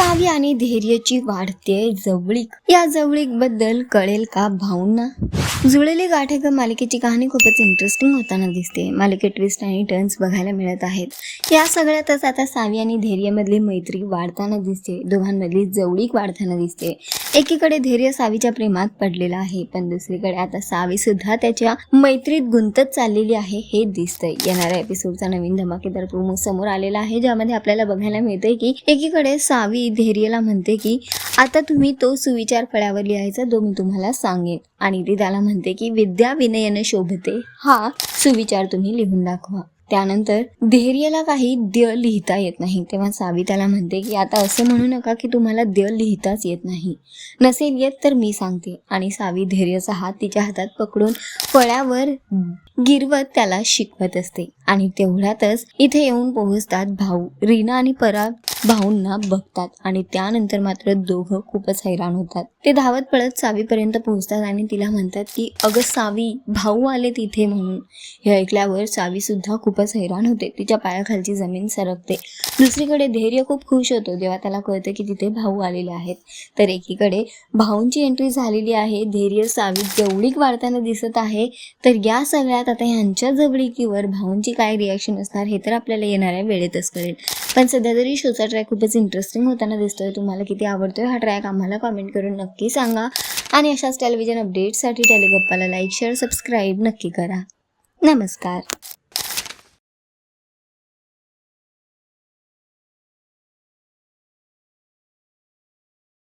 सावी आणि धैर्याची वाढते जवळीक. या जवळीकबद्दल कळेल का भाऊंना? जुळलेली गाठेकर ग मालिकेची कहाणी खूपच इंटरेस्टिंग होताना दिसते. मालिकेत ट्विस्ट आणि टर्न्स बघायला मिळत आहेत. या सगळ्यातच आता सावी आणि धैर्यमधली मैत्री वाढताना दिसते. दोघांमधली जवळीक वाढताना दिसते. एकीकडे धैर्य सावीच्या प्रेमात पडलेला आहे पण दुसरीकडे आता सावी सुद्धा त्याच्या मैत्रीत गुंतत चाललेली आहे हे दिसतंय. येणाऱ्या एपिसोडचा नवीन धमाकेदार प्रोमो समोर आलेला आहे ज्यामध्ये आपल्याला बघायला मिळतंय की एकीकडे सावी धैर्यला म्हणते की आता तुम्ही तो सुविचार फळ्यावर लिहायचा जो मी तुम्हाला सांगेन. आणि ती त्याला म्हणते की विद्या विनयन शोभते. हा सुविचार तुम्ही लिहून दाखवा. त्यानंतर धैर्यला काही द्य लिहिता येत नाही. तेव्हा सावी त्याला म्हणते की आता असं म्हणू नका की तुम्हाला द्य लिहिताच येत नाही. नसेल येत तर मी सांगते. आणि सावी धैर्यचा हात तिच्या हातात पकडून फळ्यावर गिरवत त्याला शिकवत असते. आणि तेवढ्यातच इथे येऊन पोहोचतात भाऊ. रीना आणि पराग भाऊंना बघतात आणि त्यानंतर मात्र दोघं खूपच हैराण होतात. ते धावत पळत सावीपर्यंत पोहोचतात आणि तिला म्हणतात की अगं सावी भाऊ आले तिथे म्हणून. हे ऐकल्यावर सावी सुद्धा खूप खूपच हैराण होते. तिच्या पायाखालची जमीन सरकते. दुसरीकडे धैर्य खूप खुश होतो. जेव्हा त्याला कळतं की तिथे भाऊ आलेले आहेत तर एकीकडे भाऊंची एंट्री झालेली आहे. धैर्य सावी जवळीक वाढताना दिसत आहे तर या सगळ्यात आता ह्यांच्या जवळीकीवर भाऊंची काय रिॲक्शन असणार हे तर आपल्याला येणाऱ्या वेळेतच कळेल. पण सध्या तरी शोचा ट्रॅक खूपच इंटरेस्टिंग होताना दिसतोय. तुम्हाला किती आवडतोय हा ट्रॅक आम्हाला कमेंट करून नक्की सांगा. आणि अशाच टेलिव्हिजन अपडेट्ससाठी टेलिगप्पाला लाईक शेअर सबस्क्राईब नक्की करा. नमस्कार.